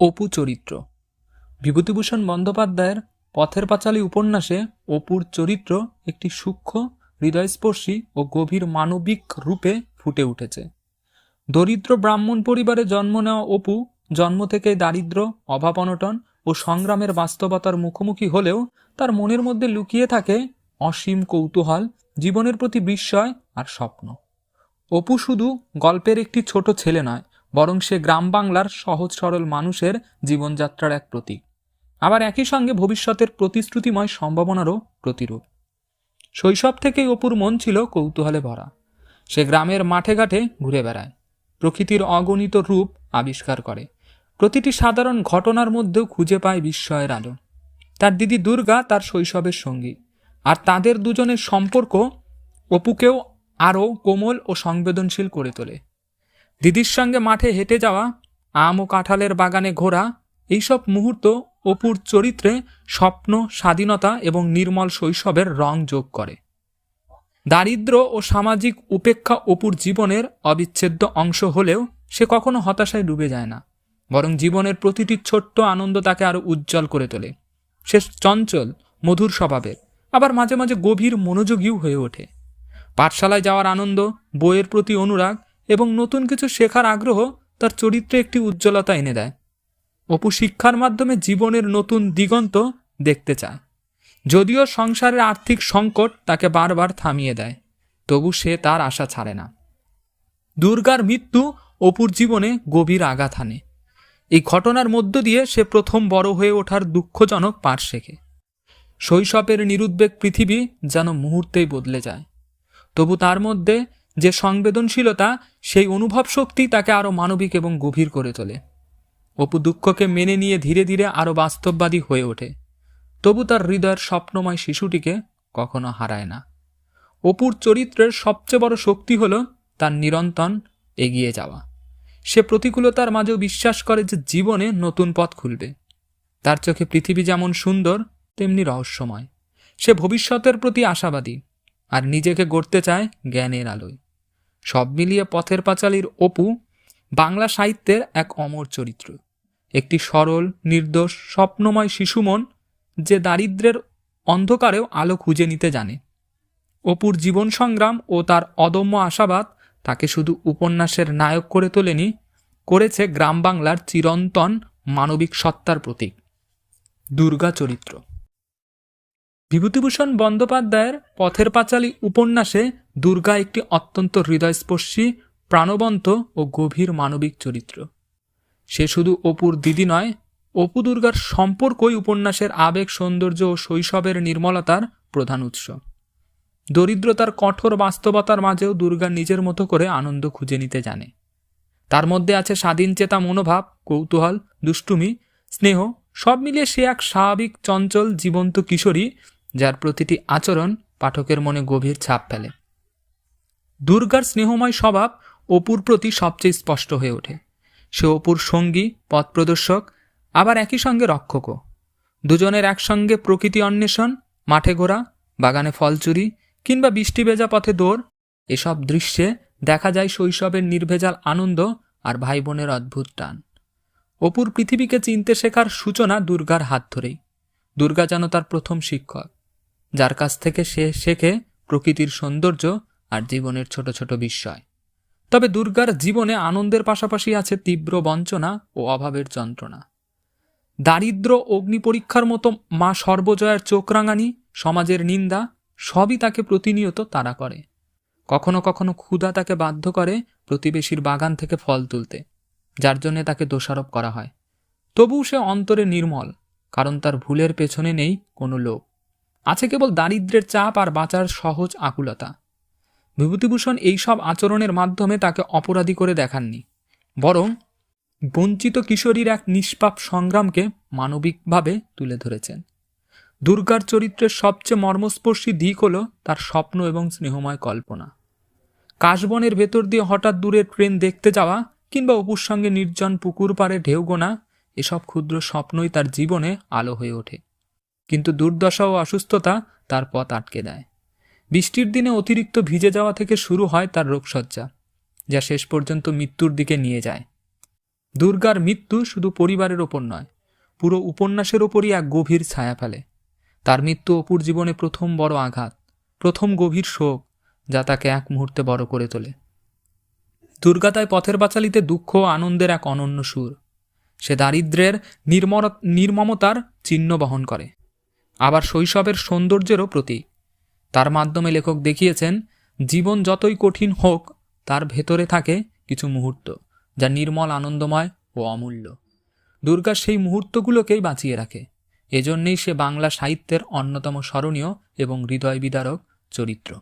অপু চরিত্র। বিভূতিভূষণ বন্দ্যোপাধ্যায়ের পথের পাঁচালী উপন্যাসে অপুর চরিত্র একটি সূক্ষ্ম, হৃদয়স্পর্শী ও গভীর মানবিক রূপে ফুটে উঠেছে। দরিদ্র ব্রাহ্মণ পরিবারে জন্ম নেওয়া অপু জন্ম থেকেই দারিদ্র্য অভাব অনটন ও সংগ্রামের বাস্তবতার মুখোমুখি হলেও তার মনের মধ্যে লুকিয়ে থাকে অসীম কৌতূহল, জীবনের প্রতি বিস্ময় আর স্বপ্ন। অপু শুধু গল্পের একটি ছোট ছেলে নয় বরং সে গ্রাম বাংলার সহজ সরল মানুষের জীবনযাত্রার এক প্রতীক। আবার একই সঙ্গে ভবিষ্যতের প্রতিশ্রুতিময় সম্ভাবনারও প্রতিরূপ। শৈশব থেকেই অপুর মন ছিল কৌতূহলে ভরা। সে গ্রামের মাঠে ঘাটে ঘুরে বেড়ায়। প্রকৃতির অগণিত রূপ আবিষ্কার করে। প্রতিটি সাধারণ ঘটনার মধ্যেও খুঁজে পায় বিস্ময়ের আলো। তার দিদি দুর্গা তার শৈশবের সঙ্গী। আর তাদের দুজনের সম্পর্ক অপুকেও আরও কোমল ও সংবেদনশীল করে তোলে। দিদির সঙ্গে মাঠে হেঁটে যাওয়া, আম ও কাঁঠালের বাগানে ঘোরা, এইসব মুহূর্ত অপুর চরিত্রে স্বপ্ন, স্বাধীনতা এবং নির্মল শৈশবের রং যোগ করে। দারিদ্র ও সামাজিক উপেক্ষা অপুর জীবনের অবিচ্ছেদ্য অংশ হলেও সে কখনো হতাশায় ডুবে যায় না, বরং জীবনের প্রতিটি ছোট্ট আনন্দ তাকে আরও উজ্জ্বল করে তোলে। সে চঞ্চল, মধুর স্বভাবের, আবার মাঝে মাঝে গভীর মনোযোগীও হয়ে ওঠে। পাঠশালায় যাওয়ার আনন্দ, বইয়ের প্রতি অনুরাগ এবং নতুন কিছু শেখার আগ্রহ তার চরিত্রে একটি উজ্জ্বলতা এনে দেয়। অপু শিক্ষার মাধ্যমে জীবনের নতুন দিগন্ত দেখতে চায়। যদিও সংসারের আর্থিক সংকট তাকে বারবার থামিয়ে দেয়, তবু সে তার আশা ছাড়ে না। দুর্গার মৃত্যু অপুর জীবনে গভীর আঘাত আনে। এই ঘটনার মধ্য দিয়ে সে প্রথম বড় হয়ে ওঠার দুঃখজনক পাঠ শেখে। শৈশবের নিরুদ্বেগ পৃথিবী যেন মুহূর্তেই বদলে যায়, তবু তার মধ্যে যে সংবেদনশীলতা, সেই অনুভব শক্তি তাকে আরও মানবিক এবং গভীর করে তোলে। অপু দুঃখকে মেনে নিয়ে ধীরে ধীরে আরও বাস্তববাদী হয়ে ওঠে। তবু তার হৃদয়ের স্বপ্নময় শিশুটিকে কখনো হারায় না। অপুর চরিত্রের সবচেয়ে বড় শক্তি হল তার নিরন্তন এগিয়ে যাওয়া। সে প্রতিকূলতার মাঝেও বিশ্বাস করে যে জীবনে নতুন পথ খুলবে। তার চোখে পৃথিবী যেমন সুন্দর, তেমনি রহস্যময়। সে ভবিষ্যতের প্রতি আশাবাদী আর নিজেকে গড়তে চায় জ্ঞানের আলোয়। সব মিলিয়ে পথের পাঁচালীর অপু বাংলা সাহিত্যের এক অমর চরিত্র। একটি সরল, নির্দোষ, স্বপ্নময় শিশুমন যে দারিদ্র্যের অন্ধকারেও আলো খুঁজে নিতে জানে। অপুর জীবন সংগ্রাম ও তার অদম্য আশাবাদ তাকে শুধু উপন্যাসের নায়ক করে তোলেনি, করেছে গ্রাম বাংলার চিরন্তন মানবিক সত্তার প্রতীক। দুর্গা চরিত্র। বিভূতিভূষণ বন্দ্যোপাধ্যায়ের পথের পাঁচালী উপন্যাসে দুর্গা একটি অত্যন্ত হৃদয়স্পর্শী, প্রাণবন্ত ও গভীর মানবিক চরিত্র। সে শুধু অপুর দিদি নয়, অপু দুর্গার সম্পর্কই উপন্যাসের আবেগ, সৌন্দর্য ও শৈশবের নির্মলতার প্রধান উৎস। দরিদ্রতার কঠোর বাস্তবতার মাঝেও দুর্গা নিজের মতো করে আনন্দ খুঁজে নিতে জানে। তার মধ্যে আছে স্বাধীনচেতা মনোভাব, কৌতূহল, দুষ্টুমি, স্নেহ, সব মিলিয়ে সে এক স্বাভাবিক, চঞ্চল, জীবন্ত কিশোরী যার প্রতিটি আচরণ পাঠকের মনে গভীর ছাপ ফেলে। দুর্গার স্নেহময় স্বভাব অপুর প্রতি সবচেয়ে স্পষ্ট হয়ে ওঠে। সে অপুর সঙ্গী, পথ প্রদর্শক, আবার একই সঙ্গে রক্ষকও। দুজনের একসঙ্গে প্রকৃতি অন্বেষণ, মাঠে ঘোরা, বাগানে ফল চুরি কিংবা বৃষ্টি ভেজা পথে দৌড়, এসব দৃশ্যে দেখা যায় শৈশবের নির্ভেজাল আনন্দ আর ভাই বোনের অদ্ভুত টান। অপুর পৃথিবীকে চিনতে শেখার সূচনা দুর্গার হাত ধরেই। দুর্গা যেন তার প্রথম শিক্ষক। যার কাছ থেকে সে শেখে প্রকৃতির সৌন্দর্য আর জীবনের ছোট ছোট বিস্ময়। তবে দুর্গার জীবনে আনন্দের পাশাপাশি আছে তীব্র বঞ্চনা ও অভাবের যন্ত্রণা। দারিদ্র অগ্নি পরীক্ষার মতো মা সর্বজয়ার চোখ রাঙানি সমাজের নিন্দা, সবই তাকে প্রতিনিয়ত তাড়া করে। কখনো কখনো ক্ষুধা তাকে বাধ্য করে প্রতিবেশীর বাগান থেকে ফল তুলতে, যার জন্যে তাকে দোষারোপ করা হয়। তবুও সে অন্তরে নির্মল, কারণ তার ভুলের পেছনে নেই কোনো লোভ আছে কেবল দারিদ্রের চাপ আর বাঁচার সহজ আকুলতা। বিভূতিভূষণ এইসব আচরণের মাধ্যমে তাকে অপরাধী করে দেখাননি, বরং বঞ্চিত কিশোরীর এক নিষ্পাপ সংগ্রামকে মানবিকভাবে তুলে ধরেছেন। দুর্গার চরিত্রের সবচেয়ে মর্মস্পর্শী দিক হল তার স্বপ্ন এবং স্নেহময় কল্পনা। কাশবনের ভেতর দিয়ে হঠাৎ দূরে ট্রেন দেখতে যাওয়া কিংবা অপুর সঙ্গে নির্জন পুকুর পাড়ে ঢেউ গোনা, এসব ক্ষুদ্র স্বপ্নই তার জীবনে আলো হয়ে ওঠে। কিন্তু দুর্দশা ও অসুস্থতা তার পথ আটকে দেয়। বৃষ্টির দিনে অতিরিক্ত ভিজে যাওয়া থেকে শুরু হয় তার রোগসজ্জা যা শেষ পর্যন্ত মৃত্যুর দিকে নিয়ে যায়। দুর্গার মৃত্যু শুধু পরিবারের ওপর নয়, পুরো উপন্যাসের ওপরই এক গভীর ছায়া ফেলে। তার মৃত্যু অপুর জীবনে প্রথম বড় আঘাত, প্রথম গভীর শোক, যা তাকে এক মুহূর্তে বড় করে তোলে। দুর্গা তাই পথের পাঁচালিতে দুঃখ ও আনন্দের এক অনন্য সুর। সে দারিদ্র্যের নির্মর, নির্মমতার চিহ্ন বহন করে। আবার শৈশবের সৌন্দর্যেরও প্রতীক। তার মাধ্যমে লেখক দেখিয়েছেন, জীবন যতই কঠিন হোক, তার ভেতরে থাকে কিছু মুহূর্ত, যা নির্মল, আনন্দময় ও অমূল্য। দুর্গা সেই মুহূর্তগুলোকেই বাঁচিয়ে রাখে। এজন্যেই সে বাংলা সাহিত্যের অন্যতম স্মরণীয় এবং হৃদয় বিদারক চরিত্র।